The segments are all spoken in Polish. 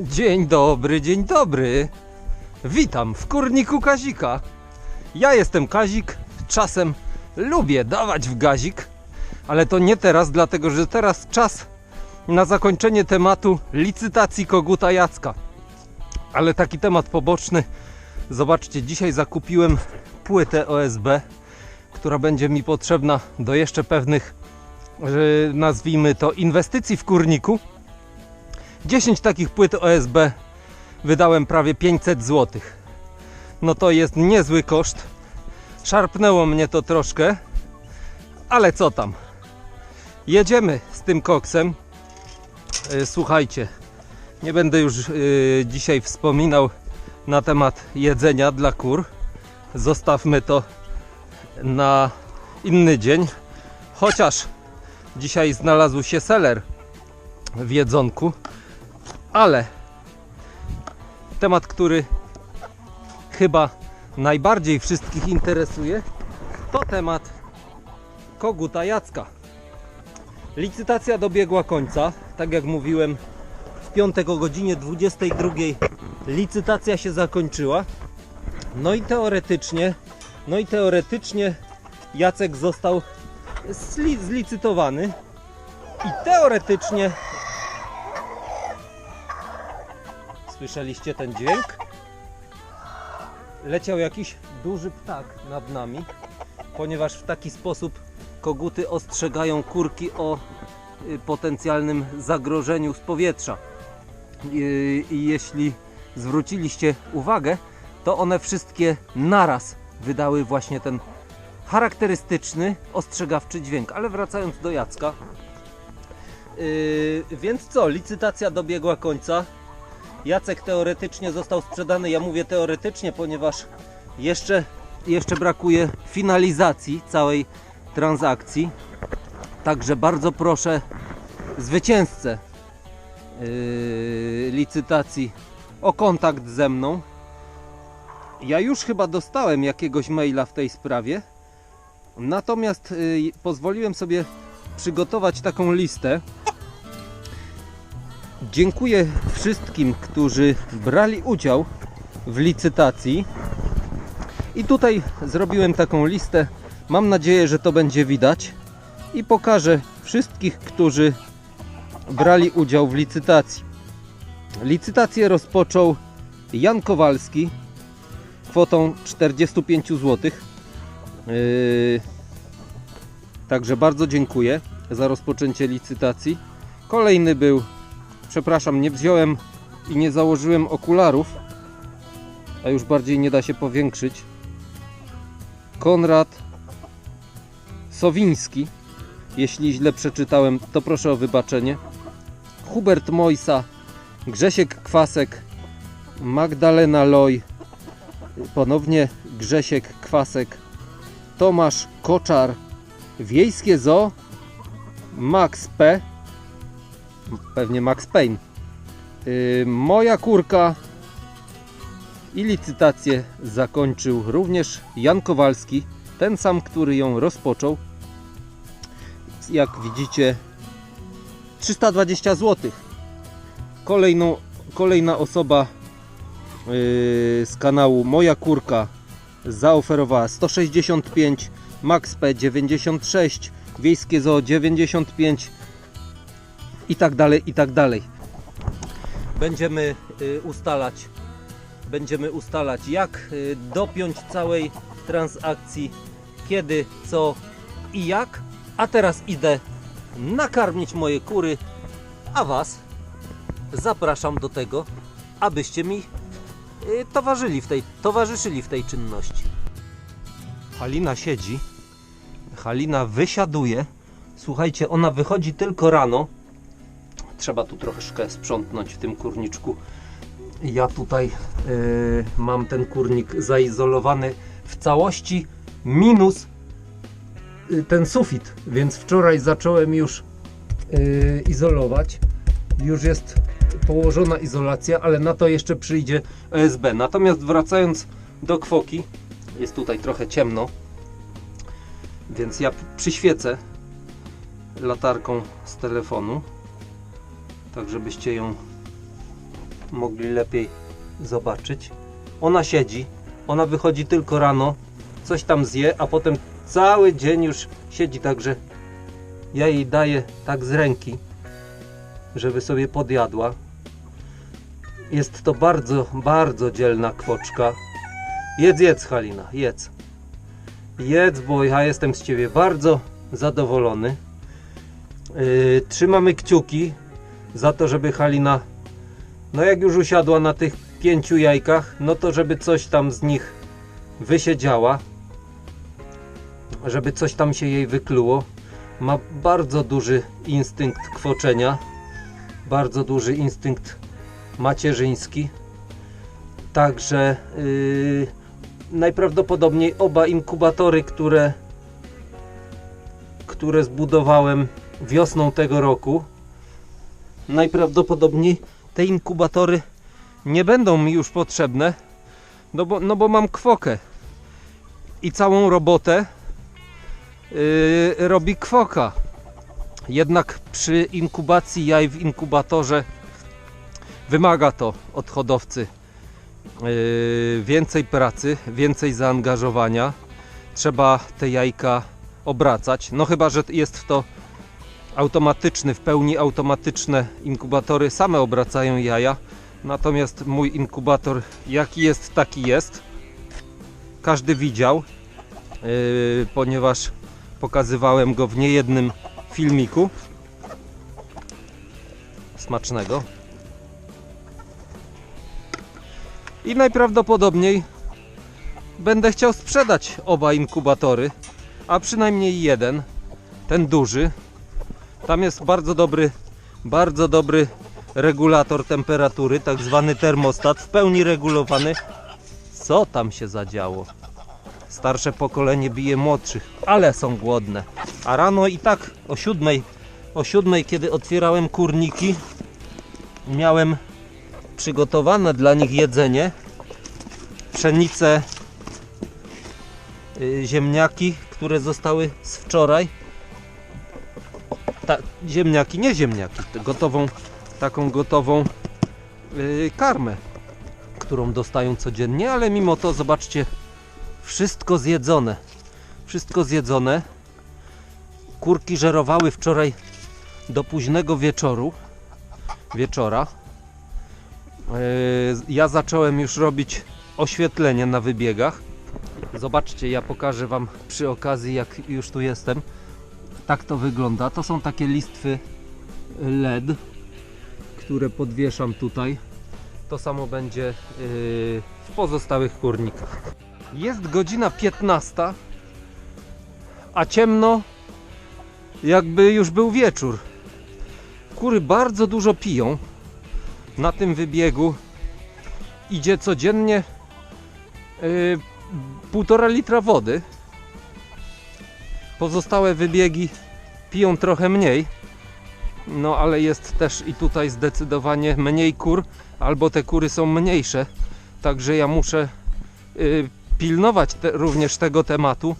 Dzień dobry, dzień dobry. Witam w kurniku Kazika. Ja jestem Kazik, czasem lubię dawać w gazik, ale to nie teraz, dlatego że teraz czas na zakończenie tematu licytacji koguta Jacka. Ale taki temat poboczny. Zobaczcie, dzisiaj zakupiłem płytę OSB, która będzie mi potrzebna do jeszcze pewnych, nazwijmy to, inwestycji w kurniku. 10 takich płyt OSB wydałem prawie 500 zł. No to jest niezły koszt. Szarpnęło mnie to troszkę, ale co tam. Jedziemy z tym koksem. E, Słuchajcie, nie będę już e, dzisiaj wspominał na temat jedzenia dla kur. Zostawmy to na inny dzień. Chociaż dzisiaj znalazł się seler w jedzonku, ale temat, który chyba najbardziej wszystkich interesuje, to temat koguta Jacka. Licytacja dobiegła końca. Tak jak mówiłem, w piątek o godzinie 22 licytacja się zakończyła. No i teoretycznie, no i teoretycznie Jacek został zli- zlicytowany i teoretycznie Słyszeliście ten dźwięk? Leciał jakiś duży ptak nad nami, ponieważ w taki sposób koguty ostrzegają kurki o y, potencjalnym zagrożeniu z powietrza. I, jeśli zwróciliście uwagę, to one wszystkie naraz wydały właśnie ten charakterystyczny, ostrzegawczy dźwięk. Ale wracając do Jacka, yy, więc co, licytacja dobiegła końca. Jacek teoretycznie został sprzedany. Ja mówię teoretycznie, ponieważ jeszcze, jeszcze brakuje finalizacji całej transakcji. Także bardzo proszę zwycięzcę yy, licytacji o kontakt ze mną. Ja już chyba dostałem jakiegoś maila w tej sprawie. Natomiast yy, pozwoliłem sobie przygotować taką listę. Dziękuję wszystkim, którzy brali udział w licytacji. I tutaj zrobiłem taką listę. Mam nadzieję, że to będzie widać. I pokażę wszystkich, którzy brali udział w licytacji. Licytację rozpoczął Jan Kowalski kwotą 45 zł. Yy, Także bardzo dziękuję za rozpoczęcie licytacji. Kolejny był Przepraszam, nie wziąłem i nie założyłem okularów, a już bardziej nie da się powiększyć. Konrad Sowiński. Jeśli źle przeczytałem, to proszę o wybaczenie. Hubert Mojsa, Grzesiek Kwasek, Magdalena Loj, ponownie Grzesiek Kwasek, Tomasz Koczar, Wiejskie Zoo, Max P pewnie Max Payne. Yy, moja kurka i licytację zakończył również Jan Kowalski, ten sam, który ją rozpoczął. Jak widzicie, 320 zł. Kolejną, kolejna osoba yy, z kanału Moja Kurka zaoferowała 165, Max P 96, Wiejskie Zoo 95, i tak dalej, i tak dalej. Będziemy y, ustalać, będziemy ustalać jak y, dopiąć całej transakcji, kiedy, co i jak. A teraz idę nakarmić moje kury, a Was zapraszam do tego, abyście mi y, towarzyszyli w tej, towarzyszyli w tej czynności. Halina siedzi, Halina wysiaduje. Słuchajcie, ona wychodzi tylko rano, trzeba tu troszeczkę sprzątnąć w tym kurniczku. Ja tutaj yy, mam ten kurnik zaizolowany w całości, minus yy, ten sufit, więc wczoraj zacząłem już yy, izolować. Już jest położona izolacja, ale na to jeszcze przyjdzie OSB. Natomiast wracając do kwoki, jest tutaj trochę ciemno, więc ja przyświecę latarką z telefonu tak żebyście ją mogli lepiej zobaczyć. Ona siedzi, ona wychodzi tylko rano, coś tam zje, a potem cały dzień już siedzi, także ja jej daję tak z ręki, żeby sobie podjadła. Jest to bardzo, bardzo dzielna kwoczka. Jedz, jedz Halina, jedz. Jedz, bo ja jestem z Ciebie bardzo zadowolony. Yy, trzymamy kciuki za to, żeby Halina, no jak już usiadła na tych pięciu jajkach, no to żeby coś tam z nich wysiedziała, żeby coś tam się jej wykluło. Ma bardzo duży instynkt kwoczenia, bardzo duży instynkt macierzyński. Także yy, najprawdopodobniej oba inkubatory, które, które zbudowałem wiosną tego roku, najprawdopodobniej te inkubatory nie będą mi już potrzebne, no bo, no bo mam kwokę i całą robotę yy, robi kwoka. Jednak przy inkubacji jaj w inkubatorze wymaga to od hodowcy yy, więcej pracy, więcej zaangażowania. Trzeba te jajka obracać. No chyba, że jest to automatyczny, w pełni automatyczne inkubatory same obracają jaja. Natomiast mój inkubator jaki jest, taki jest. Każdy widział, yy, ponieważ pokazywałem go w niejednym filmiku. Smacznego. I najprawdopodobniej będę chciał sprzedać oba inkubatory, a przynajmniej jeden, ten duży. Tam jest bardzo dobry, bardzo dobry regulator temperatury, tak zwany termostat, w pełni regulowany. Co tam się zadziało? Starsze pokolenie bije młodszych, ale są głodne. A rano i tak o siódmej, o siódmej, kiedy otwierałem kurniki, miałem przygotowane dla nich jedzenie. Pszenicę, y, ziemniaki, które zostały z wczoraj. Ta, ziemniaki, nie ziemniaki, to gotową, taką gotową yy, karmę, którą dostają codziennie, ale mimo to zobaczcie, wszystko zjedzone. Wszystko zjedzone. Kurki żerowały wczoraj do późnego wieczoru. Wieczora. Yy, ja zacząłem już robić oświetlenie na wybiegach. Zobaczcie, ja pokażę Wam przy okazji, jak już tu jestem. Tak to wygląda. To są takie listwy LED, które podwieszam tutaj. To samo będzie yy, w pozostałych kurnikach. Jest godzina 15, a ciemno, jakby już był wieczór. Kury bardzo dużo piją. Na tym wybiegu idzie codziennie yy, półtora litra wody. Pozostałe wybiegi piją trochę mniej. No ale jest też i tutaj zdecydowanie mniej kur, albo te kury są mniejsze. Także ja muszę yy, pilnować te, również tego tematu,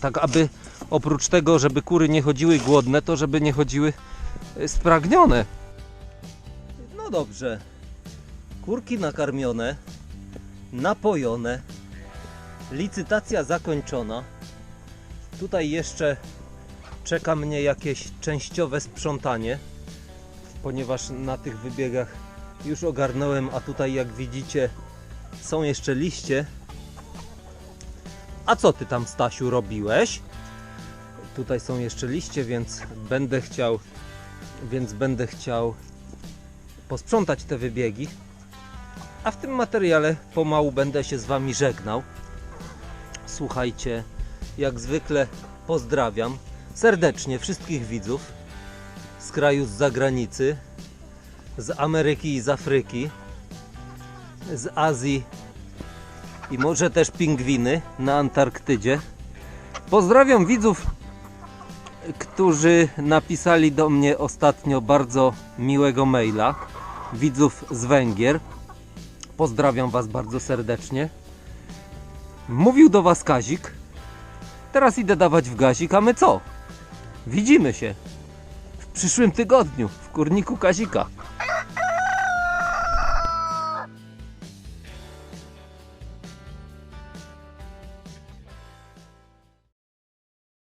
tak aby oprócz tego, żeby kury nie chodziły głodne, to żeby nie chodziły y, spragnione. No dobrze. Kurki nakarmione, napojone, licytacja zakończona. Tutaj jeszcze czeka mnie jakieś częściowe sprzątanie, ponieważ na tych wybiegach już ogarnąłem, a tutaj jak widzicie są jeszcze liście. A co ty tam Stasiu robiłeś? Tutaj są jeszcze liście, więc będę chciał więc będę chciał posprzątać te wybiegi. A w tym materiale pomału będę się z wami żegnał. Słuchajcie, jak zwykle pozdrawiam serdecznie wszystkich widzów z kraju z zagranicy, z Ameryki i z Afryki, z Azji i może też pingwiny na Antarktydzie. Pozdrawiam widzów, którzy napisali do mnie ostatnio bardzo miłego maila. Widzów z Węgier. Pozdrawiam Was bardzo serdecznie. Mówił do Was Kazik. Teraz idę dawać w gazik, a my co? Widzimy się w przyszłym tygodniu w kurniku Kazika.